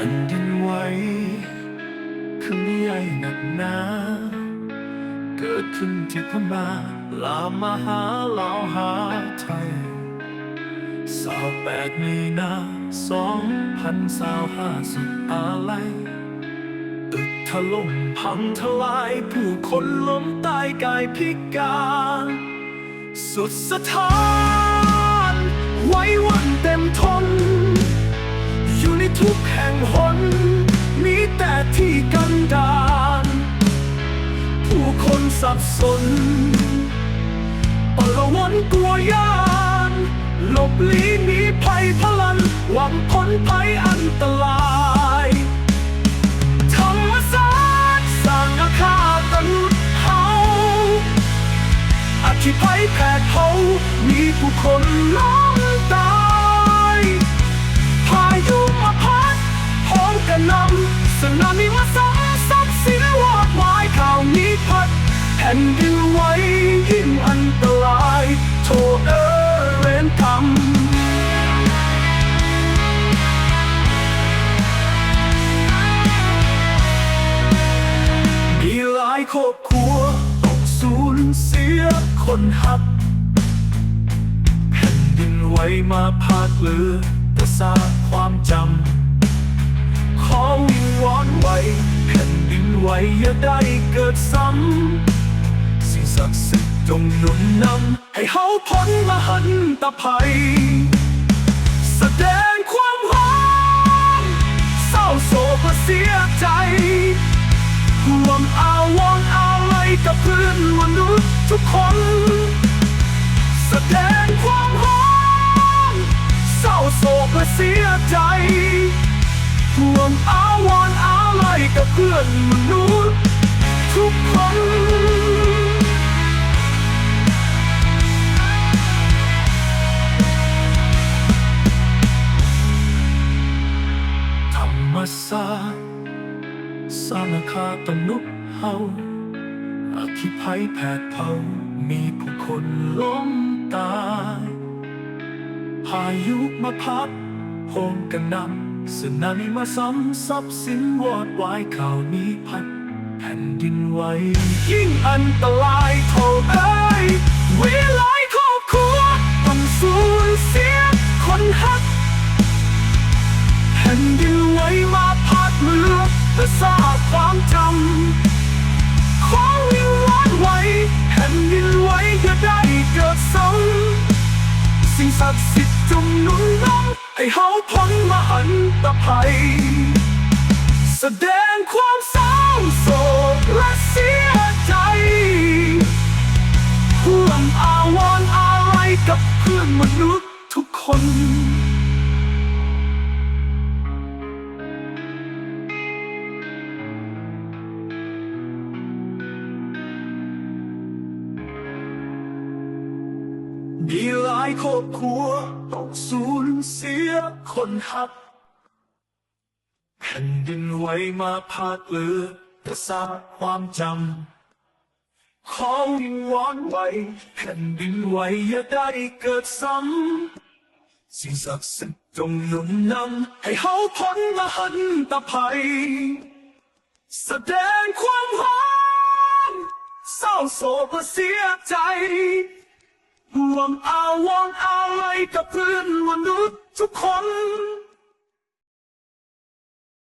ผ่นดินไหวขึ้นใหญ่หนักหนาเกิดขึ้นที่พม่าลามมาหาลาวหาไทยสาวแปดมีนาสองพันสาวห้าสิบอะไรตึกถล่มพังทลายผู้คนล้มตายกายพิการ สุดสถาน สับสนปละวนกลัวยานหลบหลีหนีภัยพลัน หวังพ้นภัยอันตรายธรรมศาสตร์สร้างอาคาตนุษเฮาอธิภัยแผดเผามีผู้คนล้ม ผ่นดินไหวยิ่งอันตรายโทเออเรนกรรมมีหลายครอบครัวต้องสูญเสียคนหักแผ่นดินไหวมาพาดเลือแต่ซากความจำขอวิงวอนไว้แผ่นดินไหวอย่าได้เกิดซ้ำ ศักดิ์สิทธิ์จงหนุนนำ ให้เฮาพ้นมหันตภัย แสดงความหวังเศร้าโศกเสียใจห่วงอาวรณ์อะไรกับเพื่อนมนุษย์ทุกคน แสดงความหวังเศร้าโศกเสียใจห่วงอาวรณ์อะไรกับเพื่อนมนุษย์ทุกคน มาสตร์สร้างอาคาตนุเฮาอธิภัยแผดเผา มีผู้คนล้มตายพายุมาพัดโหมกระนำสึนามิมาซ้ำทรัพย์สินวอดวายข่าวนี้พัดแผ่นดินไหวยิ่งอันตรายเท่าเอ้ยเวลาครอบครัวต้องสูญเสียคนหักแผ่นดิน อแต่ซากความจำขอวิงวอนไว้แผ่นดินไหวอย่าได้เกิดซ้ำสิ่งศักดิ์สิทธิ์จงหนุนนำให้เฮาพ้นมหันตภัย แสดงความเศร้าโศกและเสียใจห่วงอาวรณ์อะไรกับเพื่อนมนุษย์ทุกคน มีหลายครอบครัวต้องสูญเสียคนหักแผ่นดินไหวมาพาดเลือแต่ซาความจำขอวิงวอนไว้แผ่นดินไหวอย่าได้เกิดซ้ำสิ่งศักดิ์สิทธิ์จงหนุนนำให้เฮาพ้นมหันตภัย แสดงความหวังเศร้าโศกและเสียใจ วงอาวรณ์อะไรกับเพื่อนมนุษย์ทุกคน